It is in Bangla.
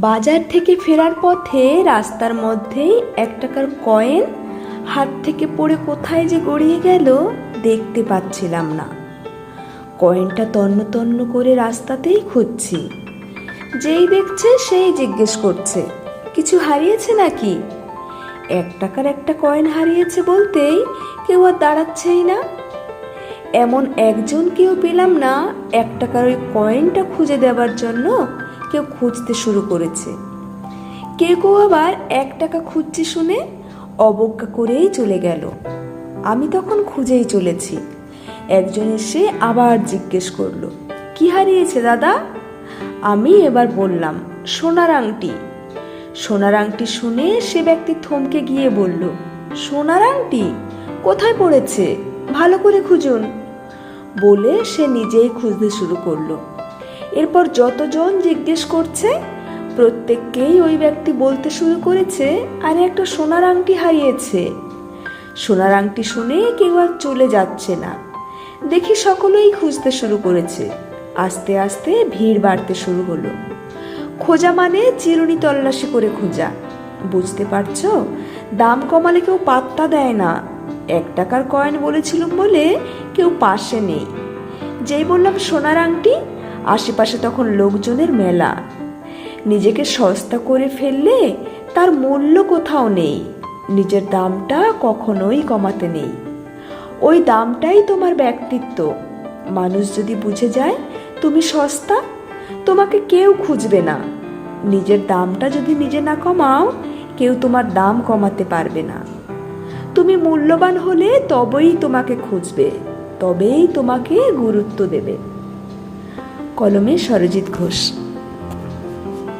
বাজার থেকে ফেরার পথে রাস্তার মধ্যেই এক টাকার কয়েন হাত থেকে পড়ে কোথায় যে গড়িয়ে গেল দেখতে পাচ্ছিলাম না। কয়েনটা তন্ন তন্ন করে রাস্তাতেই খুঁজছি। যেই দেখছে সেই জিজ্ঞেস করছে, কিছু হারিয়েছে নাকি? এক টাকার একটা কয়েন হারিয়েছে বলতেই কেউ আর দাঁড়াচ্ছেই না। এমন একজন কেউ পেলাম না এক টাকার ওই কয়েনটা খুঁজে দেওয়ার জন্য কেউ খুঁজতে শুরু করেছে। কেউ কেউ আবার এক টাকা খুঁজছে শুনে অবজ্ঞা করেই চলে গেল। আমি তখন খুঁজেই চলেছি। একজন এসে আবার জিজ্ঞেস করল, কি হারিয়েছে দাদা? আমি এবার বললাম, সোনার আংটি। সোনার আংটি শুনে সে ব্যক্তি থমকে গিয়ে বলল, সোনার আংটি? কোথায় পড়েছে? ভালো করে খুঁজুন। বলে সে নিজেই খুঁজতে শুরু করল। এরপর যতজন জিজ্ঞেস করছে, প্রত্যেককেই ওই ব্যক্তি বলতে শুরু করেছে, আরে, একটা সোনার আংটি হারিয়েছে। সোনার আংটি শুনে কেউ আর চলে যাচ্ছে না। দেখি সকলেই খুঁজতে শুরু করেছে। আস্তে আস্তে ভিড় বাড়তে শুরু হলো। খোঁজা মানে চিরুনি তল্লাশি করে খোঁজা। বুঝতে পারছ? দাম কমালে কেউ পাত্তা দেয় না। এক টাকার কয়েন বলেছিলাম বলে কেউ পাশে নেই। যেই বললাম সোনার আংটি, আশেপাশে তখন লোকজনের মেলা। নিজেকে সস্তা করে ফেললে তার মূল্য কোথাও নেই। নিজের দামটা কখনোই কমাতে নেই। ওই দামটাই তোমার ব্যক্তিত্ব। মানুষ যদি বুঝে যায়, তুমি সস্তা, তোমাকে কেউ খুঁজবে না। নিজের দামটা যদি নিজে না কমাও, কেউ তোমার দাম কমাতে পারবে না। তুমি মূল্যবান হলে তবেই তোমাকে খুঁজবে। তবেই তোমাকে গুরুত্ব দেবে। কলমে সরজিৎ ঘোষ।